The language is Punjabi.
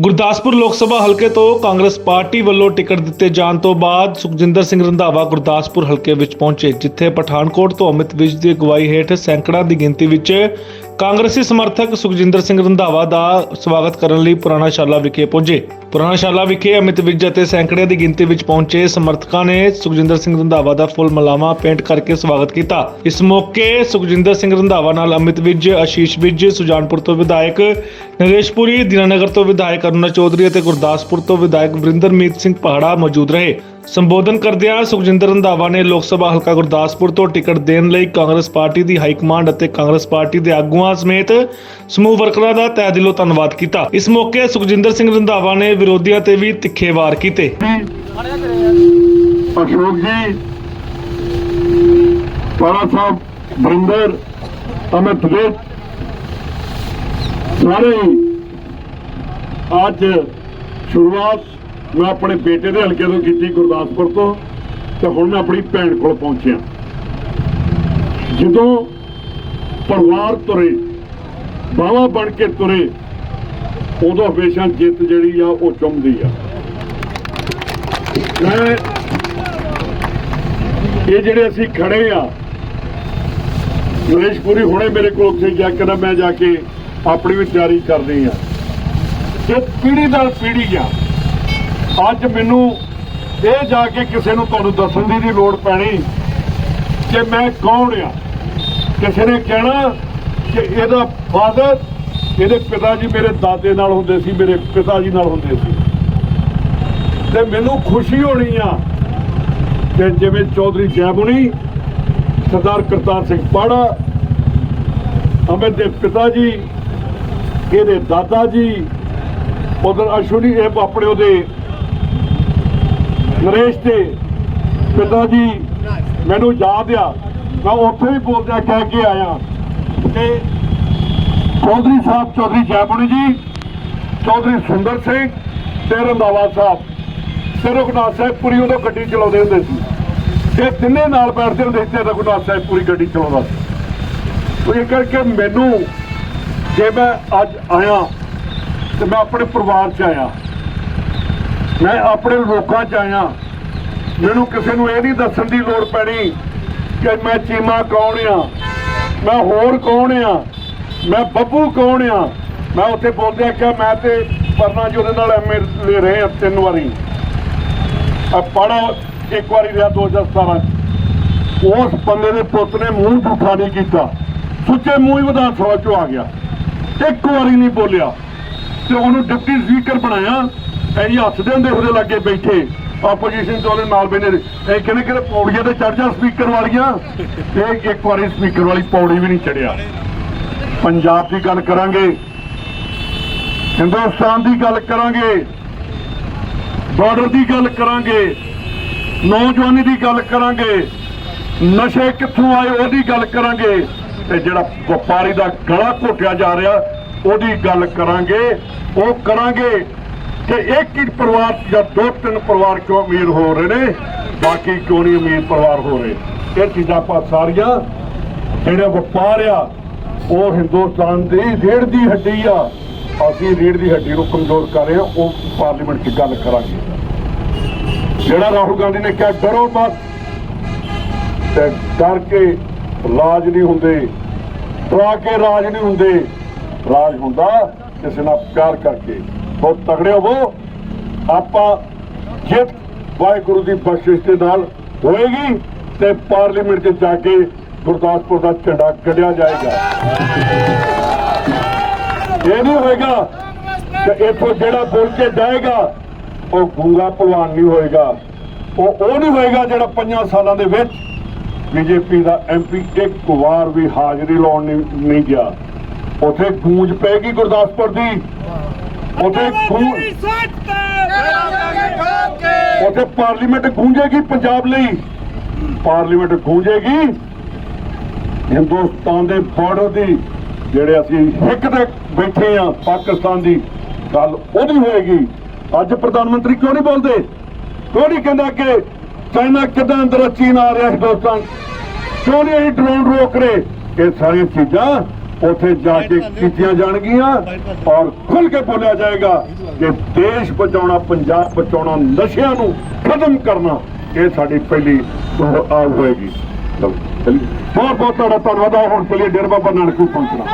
ਗੁਰਦਾਸਪੁਰ ਲੋਕ ਸਭਾ ਹਲਕੇ ਤੋਂ ਕਾਂਗਰਸ ਪਾਰਟੀ ਵੱਲੋਂ ਟਿਕਟ ਦਿੱਤੇ ਜਾਣ ਤੋਂ ਬਾਅਦ ਸੁਖਜਿੰਦਰ ਸਿੰਘ ਰੰਧਾਵਾ ਗੁਰਦਾਸਪੁਰ ਹਲਕੇ ਵਿੱਚ ਪਹੁੰਚੇ, ਜਿੱਥੇ ਪਠਾਨਕੋਟ ਤੋਂ ਅਮਿਤ ਵਿਜ ਦੀ ਅਗਵਾਈ ਹੇਠ ਸੈਂਕੜਾ ਦੀ ਗਿਣਤੀ ਵਿੱਚ ਕਾਂਗਰਸੀ ਸਮਰਥਕ ਸੁਖਜਿੰਦਰ ਸਿੰਘ ਰੰਧਾਵਾ ਦਾ ਸਵਾਗਤ ਕਰਨ ਲਈ ਪੁਰਾਣਾ ਸ਼ਾਲਾ ਵਿਖੇ ਪਹੁੰਚੇ ਪੁਰਾਣਾ ਸ਼ਾਲਾ ਵਿਖੇ ਅਮਿਤ ਵਿਜ ਅਤੇ ਸੈਂਕੜੇ ਦੀ ਗਿਣਤੀ ਵਿੱਚ ਪਹੁੰਚੇ ਸਮਰਥਕਾਂ ਨੇ ਸੁਖਜਿੰਦਰ ਸਿੰਘ ਰੰਧਾਵਾ ਦਾ ਫੁੱਲ ਮਲਾਵਾ ਪੇਂਟ ਕਰਕੇ ਸਵਾਗਤ ਕੀਤਾ। ਇਸ ਮੌਕੇ ਸੁਖਜਿੰਦਰ ਸਿੰਘ ਰੰਧਾਵਾ ਨਾਲ ਅਮਿਤ ਵਿਜ ਆਸ਼ੀਸ਼ ਵਿਜ ਸੁਜਾਨਪੁਰ ਤੋਂ ਵਿਧਾਇਕ ਨਰੇਸ਼ਪੁਰੀ ਦੀਨਾਨਗਰ ਤੋਂ ਵਿਧਾਇਕ ਅਰੁਣਾ ਚੌਧਰੀ ਅਤੇ ਗੁਰਦਾਸਪੁਰ ਤੋਂ ਵਿਧਾਇਕ ਵਰਿੰਦਰਮੀਤ ਸਿੰਘ ਪਹਾੜਾ ਮੌਜੂਦ ਰਹੇ। ਸੰਬੋਧਨ ਕਰਦਿਆਂ ਸੁਖਜਿੰਦਰ ਰੰਧਾਵਾ ਨੇ ਲੋਕ ਸਭਾ ਹਲਕਾ ਗੁਰਦਾਸਪੁਰ ਤੋਂ ਟਿਕਟ ਦੇਣ ਲਈ ਕਾਂਗਰਸ ਪਾਰਟੀ ਦੀ ਹਾਈ ਕਮਾਂਡ ਅਤੇ ਕਾਂਗਰਸ ਪਾਰਟੀ ਦੇ ਆਗੂਆਂ ਸਮੇਤ ਸਮੂਹ ਵਰਕਰਾਂ ਦਾ ਤਹਿ ਦਿਲੋਂ ਧੰਨਵਾਦ ਕੀਤਾ। ਇਸ ਮੌਕੇ ਸੁਖਜਿੰਦਰ ਸਿੰਘ ਰੰਧਾਵਾ ਨੇ ਵਿਰੋਧੀਆਂ ਤੇ ਵੀ ਤਿੱਖੇ ਵਾਰ ਕੀਤੇ। ਅਸ਼ੋਕ ਜੀ ਪਾਲਾ ਸਾਹਿਬ ਬਰਿੰਦਰ ਅਮਿਤ ਵਿਜ ਸਾਰੇ ਅੱਜ ਸ਼ੁਰੂਆਤ ਮੈਂ ਆਪਣੇ ਬੇਟੇ ਦੇ ਹਲਕੇ ਤੋਂ ਕੀਤੀ ਗੁਰਦਾਸਪੁਰ ਤੋਂ ਤੇ ਹੁਣ ਮੈਂ ਆਪਣੀ ਭੈਣ ਕੋਲ ਪਹੁੰਚਿਆ। ਜਦੋਂ ਪਰਿਵਾਰ ਤੁਰੇ, ਬਾਵਾ ਬਣ ਕੇ ਤੁਰੇ, ਉਦੋਂ ਹਮੇਸ਼ਾ ਜਿੱਤ ਜਿਹੜੀ ਆ ਉਹ ਚੁੰਮਦੀ ਆ। ਮੈਂ ਇਹ ਜਿਹੜੇ ਅਸੀਂ ਖੜੇ ਆ, ਨਰੇਸ਼ ਪੁਰੀ ਹੁਣੇ ਮੇਰੇ ਕੋਲ ਉੱਥੇ ਜਾ ਕੇ ਨਾ ਮੈਂ ਜਾ ਕੇ ਆਪਣੀ ਵੀ ਤਿਆਰੀ ਕਰਨੀ ਆ। ਇਹ ਪੀੜੀ ਦਰ ਪੀੜੀ ਆ। ਅੱਜ ਮੈਨੂੰ ਇਹ ਜਾ ਕੇ ਕਿਸੇ ਨੂੰ ਤੁਹਾਨੂੰ ਦੱਸਣ ਦੀ ਨਹੀਂ ਲੋੜ ਪੈਣੀ ਕਿ ਮੈਂ ਕੌਣ ਆ। ਕਿਸੇ ਨੇ ਕਹਿਣਾ ਕਿ ਇਹਦਾ ਫਾਦਰ ਇਹਦੇ ਪਿਤਾ ਜੀ ਮੇਰੇ ਦਾਦੇ ਨਾਲ ਹੁੰਦੇ ਸੀ, ਮੇਰੇ ਪਿਤਾ ਜੀ ਨਾਲ ਹੁੰਦੇ ਸੀ। ਤੇ ਮੈਨੂੰ ਖੁਸ਼ੀ ਹੋਣੀ ਆ ਕਿ ਜਿਵੇਂ ਚੌਧਰੀ ਜੈਬੁਣੀ ਸਰਦਾਰ ਕਰਤਾਰ ਸਿੰਘ ਪਾੜਾ, ਅਮਰ ਦੇ ਪਿਤਾ ਜੀ, ਇਹਦੇ ਦਾਦਾ ਜੀ, ਉਧਰ ਅਸ਼ਵਨੀ ਇਹ ਆਪਣੇ ਉਹਦੇ ਨਰੇਸ਼ ਦੇ ਪਿਤਾ ਜੀ ਮੈਨੂੰ ਯਾਦ ਆ, ਮੈਂ ਉੱਥੇ ਵੀ ਬੋਲਦਿਆ ਕਹਿ ਕੇ ਆਇਆ ਕਿ ਚੌਧਰੀ ਸਾਹਿਬ, ਚੌਧਰੀ ਜੈਬੁਣੀ ਜੀ, ਚੌਧਰੀ ਸੁੰਦਰ ਸਿੰਘ ਤੇ ਰੰਧਾਵਾ ਸਾਹਿਬ। ਤੇ ਰਘੁਨਾਥ ਸਾਹਿਬ ਪੂਰੀ ਉਦੋਂ ਗੱਡੀ ਚਲਾਉਂਦੇ ਹੁੰਦੇ ਸੀ। ਤੇ ਤਿੰਨੇ ਨਾਲ ਬੈਠਦੇ ਹੁੰਦੇ ਸੀ ਰਘੁਨਾਥ ਸਾਹਿਬ ਪੂਰੀ ਗੱਡੀ ਚਲਾਉਂਦਾ ਸੀ। ਉਹ ਇਹ ਕਰਕੇ ਮੈਨੂੰ ਜੇ ਮੈਂ ਅੱਜ ਆਇਆ ਤੇ ਮੈਂ ਆਪਣੇ ਪਰਿਵਾਰ 'ਚ ਆਇਆ। ਮੈਂ ਆਪਣੇ ਲੋਕਾਂ 'ਚ ਆਇਆ। ਮੈਨੂੰ ਕਿਸੇ ਨੂੰ ਇਹ ਨਹੀਂ ਦੱਸਣ ਦੀ ਲੋੜ ਪੈਣੀ ਕਿ ਮੈਂ ਚੀਮਾ ਕੌਣ ਆ? ਮੈਂ ਹੋਰ ਕੌਣ ਆ? ਮੈਂ ਬੱਬੂ ਕੌਣ ਆ? ਮੈਂ ਉੱਥੇ ਬੋਲਦਿਆ ਕਿ ਮੈਂ ਤੇ ਪਰਨਾ ਜੀ ਉਹਦੇ ਨਾਲ ਐਮਐਲਏ ਰਹੇ ਆ ਤਿੰਨ ਵਾਰੀ। ਆ ਪੜਾ ਇੱਕ ਵਾਰੀ ਰਿਹਾ 2017 ਚ। ਉਸ ਬੰਦੇ ਦੇ ਪੁੱਤ ਨੇ ਮੂੰਹ ਝੂਠਾ ਨਹੀਂ ਕੀਤਾ। ਸੁੱਚੇ ਮੂੰਹ ਹੀ ਵਿਧਾਨ ਸਭਾ ਚੋਂ ਆ ਗਿਆ। ਇੱਕ ਵਾਰੀ ਨਹੀਂ ਬੋਲਿਆ। ਤੇ ਉਹਨੂੰ ਡਿਪਟੀ ਸਪੀਕਰ ਬਣਾਇਆ। ਅਸੀਂ ਹੱਥ ਦੇ ਹੁੰਦੇ ਉਹਦੇ ਲਾਗੇ ਬੈਠੇ। ਆਪੋਜੀਸ਼ਨ ਤੋਂ ਉਹਦੇ ਨਾਲ ਬੈਠੇ ਇਹ ਕਹਿੰਦੇ ਕਿ ਪੌੜੀਆਂ ਤੇ ਚੜ ਜਾ ਸਪੀਕਰ ਵਾਲੀਆਂ? ਤੇ ਇੱਕ ਵਾਰੀ ਸਪੀਕਰ ਵਾਲੀ ਪੌੜੀ ਵੀ ਨਹੀਂ ਚੜਿਆ ਪੰਜਾਬ ਦੀ ਗੱਲ ਕਰਾਂਗੇ। ਹਿੰਦੁਸਤਾਨ ਦੀ ਗੱਲ ਕਰਾਂਗੇ। ਬਾਰਡਰ ਦੀ ਗੱਲ ਕਰਾਂਗੇ। ਨੌਜਵਾਨੀ ਦੀ ਗੱਲ ਕਰਾਂਗੇ। ਨਸ਼ੇ ਕਿੱਥੋਂ ਆਏ ਉਹਦੀ ਗੱਲ ਕਰਾਂਗੇ। ਤੇ ਜਿਹੜਾ ਵਪਾਰੀ ਦਾ ਗਲਾ ਘੋਟਿਆ ਜਾ ਰਿਹਾ, ਉਹਦੀ ਗੱਲ ਕਰਾਂਗੇ। ਉਹ ਕਰਾਂਗੇ ਕਿ ਇੱਕ ਇੱਕ ਪਰਿਵਾਰ ਜਾਂ ਦੋ ਤਿੰਨ ਪਰਿਵਾਰ ਕਿਉਂ ਅਮੀਰ ਹੋ ਰਹੇ ਨੇ, ਬਾਕੀ ਕਿਉਂ ਨਹੀਂ ਅਮੀਰ ਪਰਿਵਾਰ ਹੋ ਰਹੇ? ਇਹ ਚੀਜ਼ਾਂ ਆਪਾਂ ਸਾਰੀਆਂ ਜਿਹੜਾ ਵਪਾਰ ਆ, ਉਹ ਹਿੰਦੁਸਤਾਨ ਦੀ ਰੀੜ ਦੀ ਹੱਡੀ ਆ। ਅਸੀਂ ਰੀੜ ਦੀ ਹੱਡੀ ਨੂੰ ਕਮਜ਼ੋਰ ਕਰ ਰਹੇ ਹਾਂ, ਉਹ ਪਾਰਲੀਮੈਂਟ 'ਚ ਗੱਲ ਕਰਾਂਗੇ। ਜਿਹੜਾ ਰਾਹੁਲ ਗਾਂਧੀ ਨੇ ਕਿਹਾ, ਡਰੋ ਬਸ ਤੇ ਡਰ ਕੇ ਰਾਜ ਨਹੀਂ ਹੁੰਦੇ, ਡਰਾ ਕੇ ਰਾਜ ਨਹੀਂ ਹੁੰਦੇ। ਰਾਜ ਹੁੰਦਾ ਕਿਸੇ ਨਾਲ ਪਿਆਰ ਕਰਕੇ। ਬਹੁਤ ਤਗੜੇ ਹੋਵੋ। ਆਪਾਂ ਜਿੱਤ ਵਾਹਿਗੁਰੂ ਦੀ ਬਖਸ਼ਿਸ਼ ਦੇ ਨਾਲ ਹੋਏਗੀ ਤੇ ਪਾਰਲੀਮੈਂਟ 'ਚ ਜਾ ਕੇ ਗੁਰਦਾਸਪੁਰ ਦਾ ਝੰਡਾ ਕੱਢਿਆ ਜਾਏਗਾ। ਇਹ ਨਹੀਂ ਹੋਏਗਾ ਕਿ ਇੱਥੋਂ ਜਿਹੜਾ ਬੋਲ ਕੇ ਜਾਏਗਾ, ਉਹ ਗੂੰਗਾ ਭਲਵਾਨ ਨਹੀਂ ਹੋਏਗਾ। ਉਹ ਉਹ ਨਹੀਂ ਹੋਏਗਾ ਜਿਹੜਾ ਪੰਜਾਂ ਸਾਲਾਂ ਦੇ ਵਿੱਚ ਬੀਜੇਪੀ ਦਾ ਐਮਪੀ ਇੱਕ ਵਾਰ ਵੀ ਹਾਜ਼ਰੀ ਲਾਉਣ ਨਹੀਂ ਗਿਆ। ਉਥੇ ਗੂੰਜ ਪੈਗੀ ਗੁਰਦਾਸਪੁਰ ਦੀ। ਉਥੇ ਗੂੰਜ ਉਥੇ ਪਾਰਲੀਮੈਂਟ ਗੂੰਜੇਗੀ ਪੰਜਾਬ ਲਈ। ਪਾਰਲੀਮੈਂਟ ਗੂੰਜੇਗੀ ਹਿੰਦੁਸਤਾਨ ਦੇ ਬਾਰਡਰ ਦੀ ਜਿਹੜੇ ਅਸੀਂ ਹਿੱਕ ਤੇ ਬੈਠੇ ਆ ਪਾਕਿਸਤਾਨ ਦੀ। ਗੱਲ ਉਹਦੀ ਹੋਏਗੀ। ਅੱਜ ਪ੍ਰਧਾਨ ਮੰਤਰੀ ਕਿਉਂ ਨਹੀਂ ਬੋਲਦੇ? ਕਿਉਂ ਨਹੀਂ ਕਹਿੰਦਾ ਕਿ ਚਾਈਨਾ ਕਿਦਾਂ ਅੰਦਰ ਚੀਨ ਆ ਰਿਹਾ ਹਿੰਦੁਸਤਾਨ? ਕਿਉਂ ਨਹੀਂ ਅਸੀਂ ਡਰੋਨ ਰੋਕ ਰਹੇ? ਇਹ ਸਾਰੀਆਂ ਚੀਜ਼ਾਂ ਉੱਥੇ ਜਾ ਕੇ ਕੀਤੀਆਂ ਜਾਣਗੀਆਂ ਔਰ ਖੁੱਲ ਕੇ ਬੋਲਿਆ ਜਾਏਗਾ ਕਿ ਦੇਸ਼ ਬਚਾਉਣਾ ਪੰਜਾਬ ਬਚਾਉਣਾ ਨਸ਼ਿਆਂ ਨੂੰ ਖਤਮ ਕਰਨਾ ਇਹ ਸਾਡੀ ਪਹਿਲੀ ਉਹ ਆ ਹੋਏਗੀ। ਬਹੁਤ ਬਹੁਤ ਤੁਹਾਡਾ ਧੰਨਵਾਦ। ਹੁਣ ਚਲੀਏ ਡੇਰਾ ਬਾਬਾ ਨਾਨਕ ਨੂੰ ਪਹੁੰਚਣਾ।